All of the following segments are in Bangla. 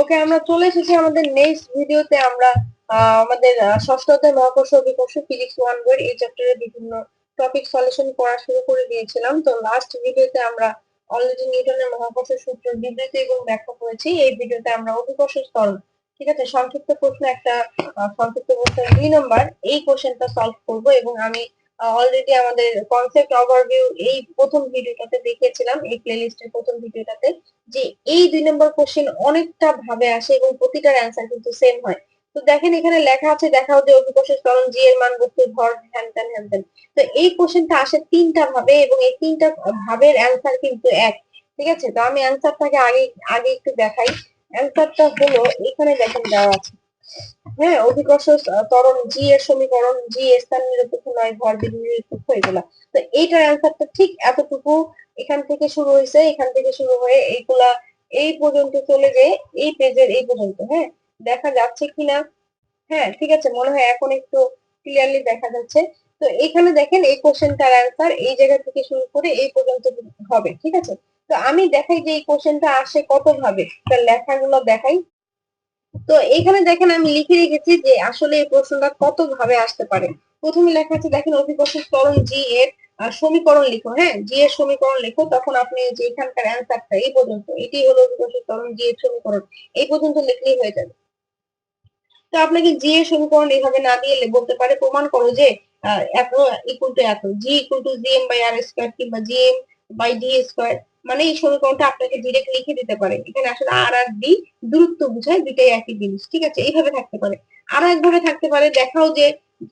ওকে আমরা চলে এসেছি আমাদের নেক্সট ভিডিওতে আমরা আমাদের আহ, ষষ্ঠ অধ্যায় মহাকর্ষ অভিকর্ষ ফিজিক্স ওয়ান বইয়ের এই চ্যাপ্টারের বিভিন্ন টপিক সলিউশন করা শুরু করে দিয়েছিলাম। তো লাস্ট ভিডিওতে আমরা অলরেডি নিউটনের মহাকর্ষ সূত্র বিবৃতি এবং ব্যাখ্যা করেছি। এই ভিডিওতে আমরা অভিকর্ষ স্তরণ ঠিক আছে? সংক্ষিপ্ত প্রশ্ন একটা সংক্ষিপ্ত প্রশ্ন দুই নম্বর এই কোশ্চেনটা সলভ করব এবং আমি অলরেডি আমাদের কনসেপ্ট ওভারভিউ এই প্রথম ভিডিওটাতে দেখিয়েছিলাম, এই প্লেলিস্টের প্রথম ভিডিওটাতে, যে এই দুই নম্বর কোশ্চেন অনেকটা ভাবে আসে এবং প্রতিটার অ্যান্সার কিন্তু সেম হয়। তো দেখেন এখানে লেখা আছে দেখাও যে অভিকর্ষের ত্বরণ জি এর মান, বস্তুর ভর, হ্যান ত্যান হ্যান ত্যান। তো এই কোশ্চেনটা আসে তিনটা ভাবে এবং এই তিনটা ভাবের অ্যান্সার কিন্তু এক। ঠিক আছে? তো আমি অ্যান্সারটাকে আগে আগে একটু দেখাই। অ্যান্সারটা হলো, এখানে দেখেন দেওয়া আছে। হ্যাঁ অভিকর্ষ ত্বরণ জি এর সমীকরণ জি স্থান নিরপেক্ষ নয়, ভর বিন্দু নিরপেক্ষ এগুলা। তো এইটার অ্যান্সারটা ঠিক এতটুকু এখান থেকে শুরু হয়েছে, এখান থেকে শুরু হয়ে এইগুলা এই পর্যন্ত চলে যেয়ে এই পেজের এই পর্যন্ত হ্যাঁ? দেখা যাচ্ছে কিনা? হ্যাঁ ঠিক আছে, মনে হয় এখন একটু ক্লিয়ারলি দেখা যাচ্ছে। তো এখানে দেখেন এই কোশ্চেনটার অ্যান্সার এই জায়গা থেকে শুরু করে এই পর্যন্ত হবে, ঠিক আছে? তো আমি দেখাই যে এই কোশ্চেনটা আসে কত ভাবে তার লেখাগুলো দেখাই। তো এখানে দেখেন আমি লিখে রেখেছি যে আসলে এই প্রশ্নটা কত ভাবে আসতে পারে। প্রথমে লেখা আছে, দেখেন অভিকর্ষ ত্বরণ জি এর সমীকরণ লিখো হ্যাঁ? জি এর সমীকরণ লিখো, তখন আপনি যে এখানকার অ্যান্সারটা এই পর্যন্ত, এটি হলো অভিকর্ষ ত্বরণ জি এর সমীকরণ, এই পর্যন্ত লিখলেই হয়ে যাবে। তো আপনাকে জি এর সমীকরণ এইভাবে না দিয়ে বলতে পারে, প্রমাণ করো যে এত ইকুয়াল টু এত G equal to G M by R square কিংবা G M by D square মানে এই সমীকরণটা আপনাকে ডিরেক্ট লিখে দিতে পারে। এখানে আসলে আর আর ডি দূরত্ব বোঝায় দুইটাই একই জিনিস, ঠিক আছে? এইভাবে থাকতে পারে। আরও একভাবে থাকতে পারে, দেখাও যে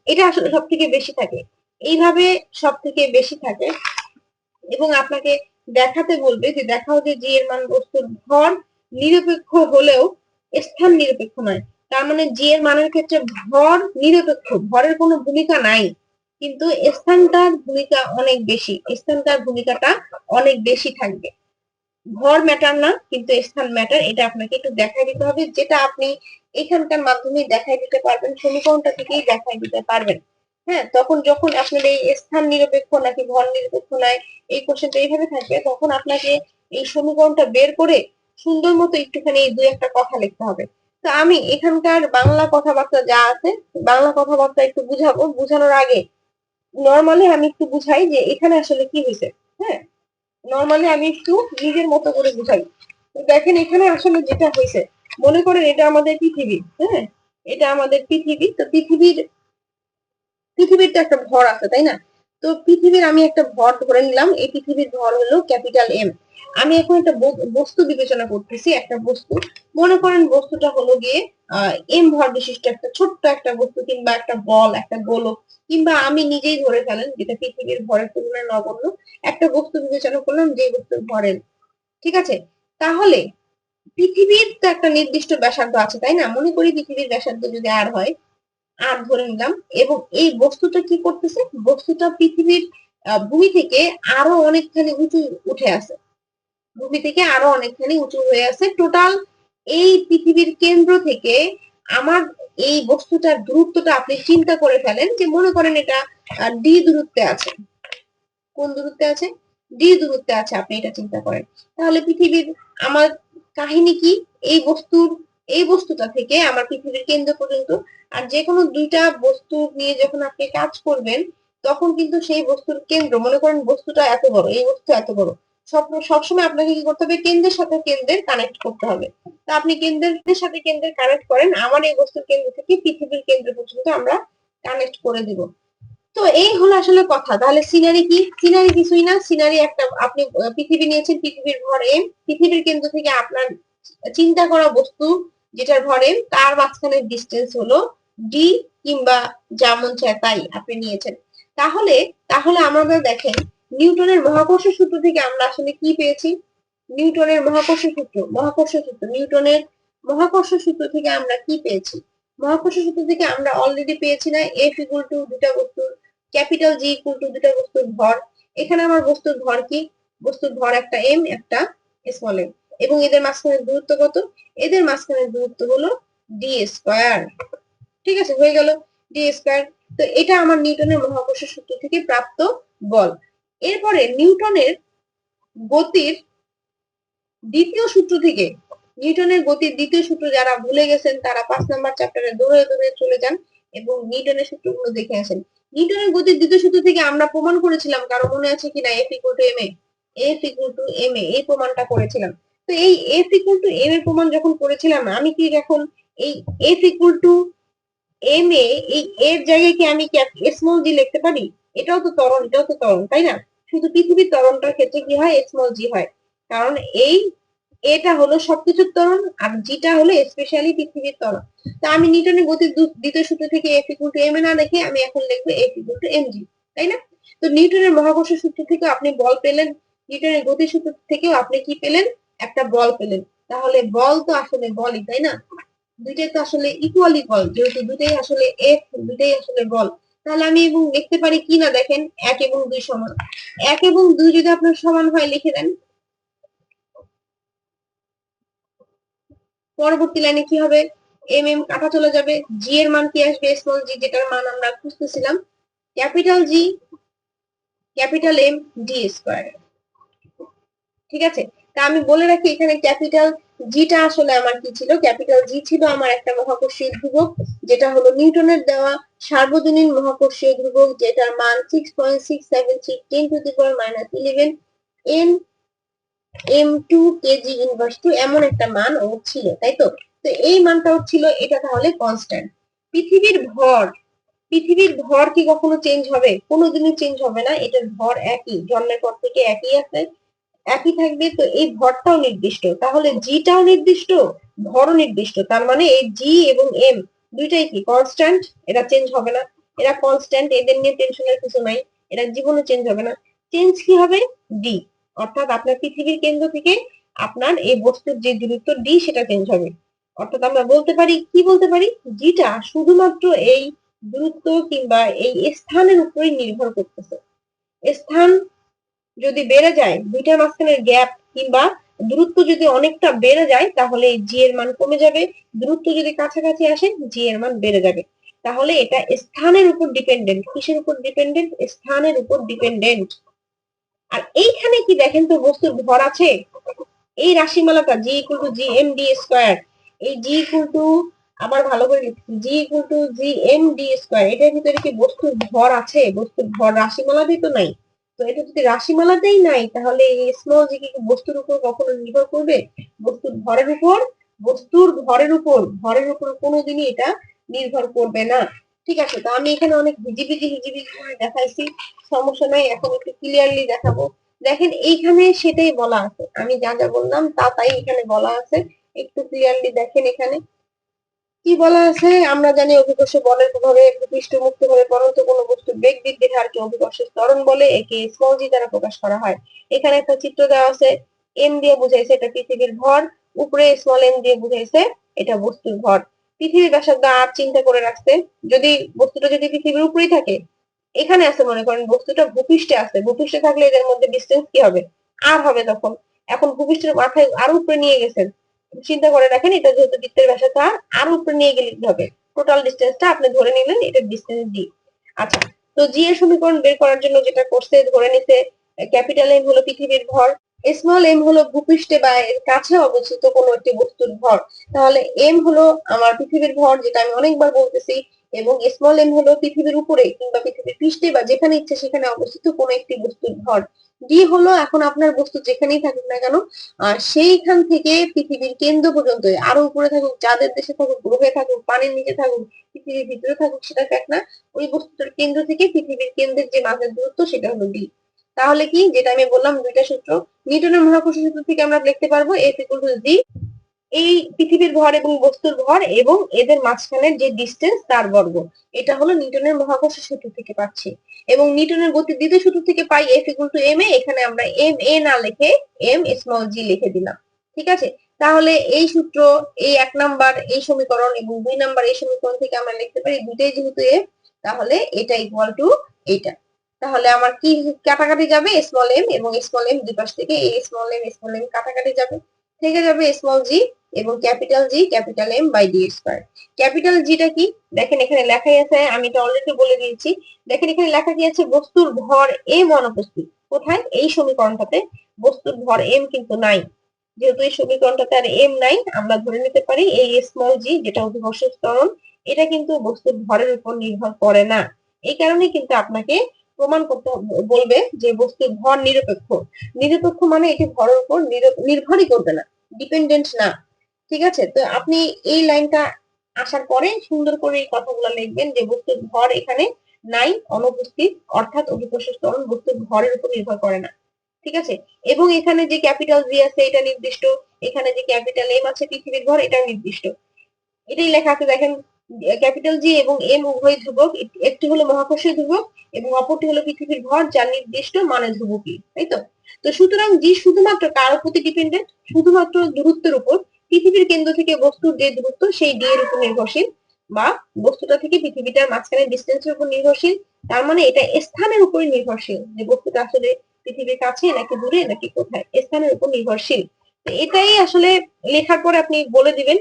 এটা আসলে সব থেকে বেশি থাকে। এইভাবে সব থেকে বেশি থাকে এবং আপনাকে দেখাতে বলবে যে দেখাও যে জি এর মান বস্তুর ভর নিরপেক্ষ হলেও স্থান নিরপেক্ষ নয়। তার মানে জি এর মানের ক্ষেত্রে ভর নিরপেক্ষ, ভরের কোনো ভূমিকা নাই। কিন্তু স্থানটার ভূমিকা অনেক বেশি, স্থানটার ভূমিকাটা অনেক বেশি থাকবে। ভর ম্যাটার না, কিন্তু স্থান ম্যাটার এটা আপনাকে একটু দেখাই দিতে হবে, যেটা আপনি এখানকার মাধ্যমে দেখাই দিতে পারবেন, সমীকরণটা থেকেই দেখাই দিতে পারবেন। হ্যাঁ তখন যখন আপনার এই স্থান নিরপেক্ষ নাকি ভর নিরপেক্ষ নয় এই কোশ্চেনটা এইভাবে থাকবে, তখন আপনাকে এই সমীকরণটা বের করে সুন্দর মতো একটুখানি এই দুই একটা কথা লিখতে হবে। তো আমি এখানকার বাংলা কথাবার্তা যা আছে, বাংলা কথাবার্তা একটু বুঝাবো, বুঝানোর আগে নর্মালি আমি একটু বুঝাই যে এখানে আসলে কি হয়েছে হ্যাঁ? নর্মালি আমি একটু নিজের মতো করে বুঝাই। তো দেখেন এখানে আসলে যেটা হয়েছে, মনে করেন এটা আমাদের পৃথিবী হ্যাঁ? এটা আমাদের পৃথিবী, তো পৃথিবীর পৃথিবীর তো একটা ভর আছে, তাই না? তো পৃথিবীর আমি একটা ভর ধরে নিলাম, এই পৃথিবীর ভর হলো ক্যাপিটাল এম আমি এখন একটা বস্তু বিবেচনা করতেছি, একটা বস্তু। মনে করেন বস্তুটা হলো গিয়ে এম ভর বিশিষ্ট একটা ছোট্ট একটা বস্তু কিংবা একটা বল, একটা গোলক, কিংবা আমি নিজেই ধরে ফেলেন, যেটা পৃথিবীর ভরের তুলনায় নগণ্য, একটা বস্তু বিবেচনা করলাম যে বস্তুর ভরের ঠিক আছে? তাহলে পৃথিবীর তো একটা নির্দিষ্ট ব্যাসার্ধ আছে, তাই না? মনে করি পৃথিবীর ব্যাসার্ধ যদি আর হয় আর ধরে নিলাম এবং এই বস্তুটা কি করতেছে? বস্তুটা পৃথিবীর ভূমি থেকে আরও অনেকখানি উঁচু উঠে আছে। ভূমি থেকে আরও অনেকখানি উঁচু হয়ে আছে। টোটাল এই পৃথিবীর কেন্দ্র থেকে আমার এই বস্তুটার দূরত্বটা আপনি চিন্তা করে ফেলেন যে মনে করেন এটা ডি দূরত্বে আছে। কোন দূরত্বে আছে? ডি দূরত্বে আছে, আপনি এটা চিন্তা করেন। তাহলে পৃথিবীর আমার কাহিনী কি? এই বস্তুর এই বস্তুটা থেকে আমার পৃথিবীর কেন্দ্র পর্যন্ত, আর যে কোনো দুইটা বস্তু নিয়ে যখন আপনি কাজ করবেন, তখন কিন্তু সেই বস্তুর কেন্দ্র, মনে করেন বস্তুটা এত বড়, এই বস্তু এত বড়। সব সবসময় আপনাকে কি করতে হবে? কেন্দ্রের সাথে কেন্দ্রের কানেক্ট করতে হবে। তা আপনি কেন্দ্রের সাথে কেন্দ্রের কানেক্ট করেন, আমার এই বস্তুর কেন্দ্র থেকে পৃথিবীর কেন্দ্র পর্যন্ত আমরা কানেক্ট করে দিব। তো এই হলো আসলে কথা। তাহলে সিনারি কি? সিনারি কিছুই না। সিনারি একটা, আপনি, পৃথিবী নিয়েছেন, পৃথিবীর ভর এম পৃথিবীর কেন্দ্র থেকে আপনার চিন্তা করা বস্তু যেটার এম তার মাঝখানের ডিস্টেন্স হলো ডি কিংবা যা মন চায় তাই আপনি নিয়েছেন। তাহলে তাহলে আমরা দেখেন নিউটনের মহাকর্ষ সূত্র থেকে আমরা আসলে কি পেয়েছি? নিউটনের মহাকর্ষ সূত্র মহাকর্ষ সূত্র, নিউটনের মহাকর্ষ সূত্র থেকে আমরা কি পেয়েছি? মহাকর্ষ সূত্র থেকে আমরা অলরেডি পেয়েছি না এফ ইকুয়াল টু দুটা বস্তুর ক্যাপিটাল জি ইকুয়াল টু দুটা বস্তুর ভর এখানে আমার বস্তুর ভর কি? বস্তুর ভর একটা এম একটা স্মল এম এবং এদের মাঝখানের দূরত্ব কত? এদের মাঝখানের দূরত্ব হলো ডি স্কোয়ার ঠিক আছে, হয়ে গেল ডি স্কোয়ার তো এটা আমার নিউটনের মহাকর্ষ সূত্র থেকে প্রাপ্ত বল। এরপরে নিউটনের গতির দ্বিতীয় সূত্র থেকে, নিউটনের গতির দ্বিতীয় সূত্র যারা ভুলে গেছেন, তারা পাঁচ নাম্বার চ্যাপ্টারে দৌড়ে দৌড়ে চলে যান এবং নিউটনের সূত্রগুলো দেখে আসেন। নিউটনের গতির দ্বিতীয় সূত্র থেকে আমরা প্রমাণ করেছিলাম, কারও মনে আছে কিনা? F to M A F equal to M A এই প্রমাণটা করেছিলাম। তো এই এফ ইকুয়াল টু এম এর প্রমাণ যখন করেছিলাম, আমি কি এখন এই F equal to M A এই এর জায়গায় কি আমি স্মল জি লিখতে পারি? এটাও তো ত্বরণ, এটাও তো ত্বরণ, তাই না? শুধু পৃথিবীর ত্বরণটার ক্ষেত্রে কি হয়? স্মল জি হয়। কারণ এই এটা হলো সবকিছুর ত্বরণ আর জিটা হলো স্পেশালি পৃথিবীর ত্বরণ। তা আমি নিউটনের গতির দ্বিতীয় সূত্র থেকে F equal to M A না দেখে আমি এখন লিখব F equal to M G তাই না? তো নিউটনের মহাকর্ষ সূত্র থেকে আপনি বল পেলেন। নিউটনের গতির সূত্র থেকেও আপনি কি পেলেন? একটা বল পেলেন। তাহলে বল তো আসলে বলই, তাই না? দুইটাই তো আসলে ইকুয়ালি বল, যেহেতু দুটাই আসলে এফ দুটাই আসলে বল। তাহলে আমি এবং লিখতে পারি কি না দেখেন? এক এবং দুই সমান। এক এবং দুই যদি আপনার সমান হয়, লিখে দেন। পরবর্তী লাইনে কি হবে? এম এম কাটা চলে যাবে। জি এর মান কি আসবে? স্মল জি যেটার মান আমরা খুঁজতেছিলাম। Capital G capital M D square ঠিক আছে? তা আমি বলে রাখি, এখানে ক্যাপিটাল জিটা আসলে আমার কি ছিল? ক্যাপিটাল জি ছিল আমার একটা মহাকর্ষীয় ধ্রুবক, যেটা হলো নিউটনের দেওয়া সার্বজনীন মহাকর্ষীয় ধ্রুবক, যেটার মান six point six seven three ten to the power minus eleven N M two KG inverse two এমন একটা মান ও ছিল, তাই তো? তো এই মানটা ওর ছিল, এটা তাহলে কনস্ট্যান্ট পৃথিবীর ভর পৃথিবীর ভর কি কখনো চেঞ্জ হবে? কোনোদিনই চেঞ্জ হবে না, এটার ভর একই, জন্মের পর থেকে একই আছে। একই থাকবে, তো এই ভরটাও নির্দিষ্ট। তাহলে জিটাও নির্দিষ্ট, ভরও নির্দিষ্ট। তার মানে এই জি এবং এম দুইটাই কি? কনস্ট্যান্ট এটা চেঞ্জ হবে না। এরা কনস্ট্যান্ট এদের নিয়ে টেনশনের কিছু নাই। এরা জীবনে চেঞ্জ হবে না। চেঞ্জ কি হবে? ডি অর্থাৎ আপনার পৃথিবীর কেন্দ্র থেকে আপনার এই বস্তুর যে দূরত্ব ডি সেটা চেঞ্জ হবে। অর্থাৎ আমরা বলতে পারি, কি বলতে পারি? জিটা শুধুমাত্র এই দূরত্ব কিংবা এই স্থানের উপরেই নির্ভর করতেছে। স্থান যদি বেড়ে যায়, দুইটার মাঝখানের গ্যাপ কিংবা দূরত্ব যদি অনেকটা বেড়ে যায়, তাহলে জি এর মান কমে যাবে। দূরত্ব যদি কাছাকাছি আসে জি এর মান বেড়ে যাবে। তাহলে এটা স্থানের উপর ডিপেন্ডেন্ট কিসের উপর ডিপেন্ডেন্ট স্থানের উপর ডিপেন্ডেন্ট আর এইখানে কি দেখেন তো বস্তুর ভর আছে? এই রাশিমালাটা G equal to G M D square এই জি ইকুয়াল টু আবার ভালো করে লিখছি G equal to G M D square এটার ভিতরে কি বস্তুর ভর আছে? বস্তুর ভর রাশিমালাতেই তো নাই। তো এটা যদি রাশিমালাতেই নাই, তাহলে এই কি বস্তুর উপর কখনো নির্ভর করবে? বস্তুর ভরের উপর? বস্তুর ভরের উপর ভরের উপর কোনোদিনই এটা নির্ভর করবে না। ঠিক আছে, তো আমি এখানে অনেক হিজিবিজি হিজিবিজি করে দেখাইছি, সমস্যা নাই, এখন একটু ক্লিয়ারলি দেখাবো। দেখেন, এইখানে সেটাই বলা আছে, আমি যা যা বললাম তা তাই এখানে বলা আছে, একটু ক্লিয়ারলি দেখেন এখানে। কি বলা আছে? আমরা জানি অভিকর্ষ বলের প্রভাবে ভূপৃষ্ঠ মুক্ত ভাবে পরন্ত কোনো বস্তু বেগ বৃদ্ধির হারকে অভিকর্ষের ত্বরণ বলে একে স্মল জি দ্বারা প্রকাশ করা হয়। এখানে একটা চিত্র দেওয়া আছে এম দিয়ে বুঝাইছে এটা পৃথিবীর ভর উপরে স্মল এম দিয়ে বুঝাইছে এটা বস্তুর ভর পৃথিবীর ব্যাসার্ধ আর চিন্তা করে রাখছে যদি বস্তুটা যদি পৃথিবীর উপরেই থাকে, এখানে আছে মনে করেন বস্তুটা ভূপৃষ্ঠে আছে, ভূপৃষ্ঠে থাকলে এদের মধ্যে ডিস্টেন্স কি হবে? আর হবে তখন। এখন ভূপৃষ্ঠের মাথায় আরও উপরে নিয়ে গেছেন। চিন্তা করে রাখেন এটা যেহেতু বৃত্তের ব্যাসার্ধ আর আর উপরে নিয়ে গেলে হবে? টোটাল ডিস্টেন্সটা আপনি ধরে নিলেন, এটা ডিস্টেন্স ডি আচ্ছা তো জি এর সমীকরণ বের করার জন্য যেটা করছে, ধরে নিতে ক্যাপিটাল এম হলো পৃথিবীর ভর স্মল এম হলো ভূপৃষ্ঠে বা এর কাছে অবস্থিত কোনো একটি বস্তুর ভর। তাহলে এম হলো আমার পৃথিবীর ভর, যেটা আমি অনেকবার বলতেছি এবং স্মল এম হলো পৃথিবীর উপরে কিংবা পৃথিবীর পৃষ্ঠে বা যেখানে ইচ্ছে সেখানে অবস্থিত কোনো একটি বস্তুর ভর ডি হলো এখন আপনার বস্তু যেখানেই থাকুক না কেন সেইখান থেকে পৃথিবীর কেন্দ্র পর্যন্ত, আরও উপরে থাকুক, যাদের দেশে থাকুক, গ্রহে থাকুক, পানির নিচে থাকুক, পৃথিবীর ভিতরে থাকুক, সেটা দেখ না, ওই বস্তুটার কেন্দ্র থেকে পৃথিবীর কেন্দ্রের যে মাঝের দূরত্ব সেটা হলো ডি তাহলে কি, যেটা আমি বললাম দুইটা সূত্র, নিউটনের মহাকর্ষ সূত্র থেকে আমরা লিখতে পারব এফ ইকুয়াল টু জি এই পৃথিবীর ভর এবং বস্তুর ভর এবং এদের মাঝখানের যে ডিস্টেন্স তার বর্গ। এটা হলো নিউটনের মহাকর্ষ সূত্র থেকে পাচ্ছি। এবং নিউটনের গতি দ্বিতীয় সূত্র থেকে পাই F equal to M A, এখানে আমরা এম এ না লিখে এম স্মল জি লিখে দিলাম। ঠিক আছে? তাহলে এই সূত্র, এই এক নাম্বার, এই সমীকরণ এবং দুই নাম্বার, এই সমীকরণ থেকে আমরা লিখতে পারি দুইটাই যেহেতু এফ তাহলে এটা ইকুয়াল টু এইটা। তাহলে আমার কি কাটাকাটি যাবে? স্মল এম এবং স্মল এম দুই পাশ থেকে, এই স্মল এম স্মল এম কাটাকাটি যাবে। থেকে যাবে স্মল জি এবং capital G capital M by D square capital জিটা কি? দেখেন এখানে লেখাই আছে, আমি এটা অলরেডি বলে দিয়েছি। দেখেন এখানে লেখা কি আছে? বস্তুর ভর এম অনুপস্থিত। কোথায়? এই সমীকরণটাতে। বস্তুর ভর এম কিন্তু নাই। যেহেতু এই সমীকরণটাতে আর এম নাই, আমরা ধরে নিতে পারি এই স্মল জি যেটা অভিকর্ষজ ত্বরণ, এটা কিন্তু বস্তুর ভরের উপর নির্ভর করে না। এই কারণে কিন্তু আপনাকে প্রমাণ করতে বলবে যে বস্তুর ভর নিরপেক্ষ। নিরপেক্ষ মানে এটি ভরের উপর নির্ভরই করবে না ডিপেন্ডেন্ট না। ঠিক আছে? তো আপনি এই লাইনটা আসার পরে সুন্দর করে এই কথাগুলো লিখবেন যে বস্তুর ভর এখানে নাই, অনুপস্থিত, অর্থাৎ অভিকর্ষজ ত্বরণ বস্তুর উপর নির্ভর করে না। ঠিক আছে? এবং এখানে যে ক্যাপিটাল জি আছে, এটা নির্দিষ্ট। এখানে যে ক্যাপিটাল এম আছে, পৃথিবীর ভর, এটা নির্দিষ্ট। এটাই লেখা আছে, দেখেন ক্যাপিটাল জি এবং এম উভয় ধ্রুবক একটি হলো মহাকর্ষীয় ধ্রুবক এবং অপরটি হলো পৃথিবীর ভর, যার নির্দিষ্ট মানে ধ্রুবকই, তাই তো? তো সুতরাং জি শুধুমাত্র কার উপর ডিপেন্ডেন্ট শুধুমাত্র দূরত্বের উপর। পৃথিবীর কেন্দ্র থেকে বস্তুর যে দূরত্ব, সেই ডি এর উপর নির্ভরশীল বা বস্তুটা থেকে পৃথিবীটার মাঝখানে ডিস্টেন্সের উপর নির্ভরশীল। তার মানে এটা স্থানের উপরে নির্ভরশীল যে বস্তুটা আসলে পৃথিবীর কাছে নাকি দূরে নাকি কোথায় স্থানের উপর নির্ভরশীল। এটাই আসলে লেখার পরে আপনি বলে দিবেন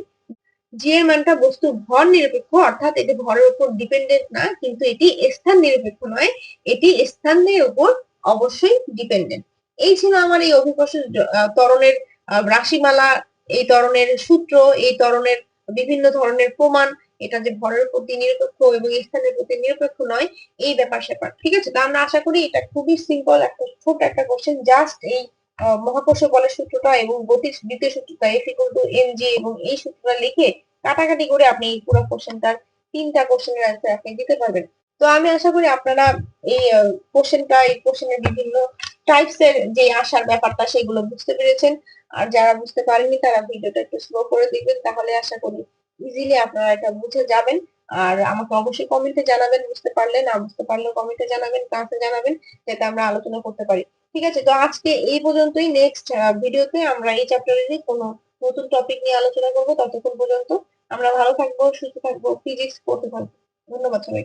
এর মানটা বস্তুর ভর নিরপেক্ষ, অর্থাৎ এটি ভরের উপর ডিপেন্ডেন্ট না, কিন্তু এটি স্থান নিরপেক্ষ নয়, এটি স্থানের উপর অবশ্যই ডিপেন্ডেন্ট এই ছিল আমার এই অভিকর্ষ তরণের রাশিমালা, এই তরণের সূত্র, এই তরণের বিভিন্ন ধরনের প্রমাণ, এটা যে ভরের প্রতি নিরপেক্ষ এবং স্থানের প্রতি নিরপেক্ষ নয়, এই ব্যাপার স্যাপার ঠিক আছে? তো আমরা আশা করি এটা খুবই সিম্পল একটা ছোট একটা কোশ্চেন জাস্ট এই মহাকর্ষ বলের সূত্রটা এবং গতির দ্বিতীয় সূত্রটা F equal to M G এবং এই সূত্রটা লিখে কাটাকাটি করে আপনি এই পুরো কোশ্চেনটার তিনটা কোশ্চেনের অ্যান্সার আপনি দিতে পারবেন। তো আমি আশা করি আপনারা এই কোশ্চেনটা এই কোশ্চেনের বিভিন্ন টাইপস এর যে আসার ব্যাপারটা সেগুলো বুঝতে পেরেছেন। আর যারা বুঝতে পারেননি তারা ভিডিওটা একটু স্লো করে দিবেন তাহলে আশা করি ইজিলি আপনারা এটা বুঝে যাবেন। আর আমাকে অবশ্যই কমেন্টে জানাবেন, বুঝতে পারলে, না বুঝতে পারলেও কমেন্টে জানাবেন কাছে জানাবেন, যাতে আমরা আলোচনা করতে পারি। ঠিক আছে? তো আজকে এই পর্যন্তই। নেক্সট ভিডিওতে আমরা এই চ্যাপ্টারেরই কোনো নতুন টপিক নিয়ে আলোচনা করব ততক্ষণ পর্যন্ত আমরা ভালো থাকব, সুস্থ থাকব ফিজিক্স পড়তে থাকব। ধন্যবাদ সবাই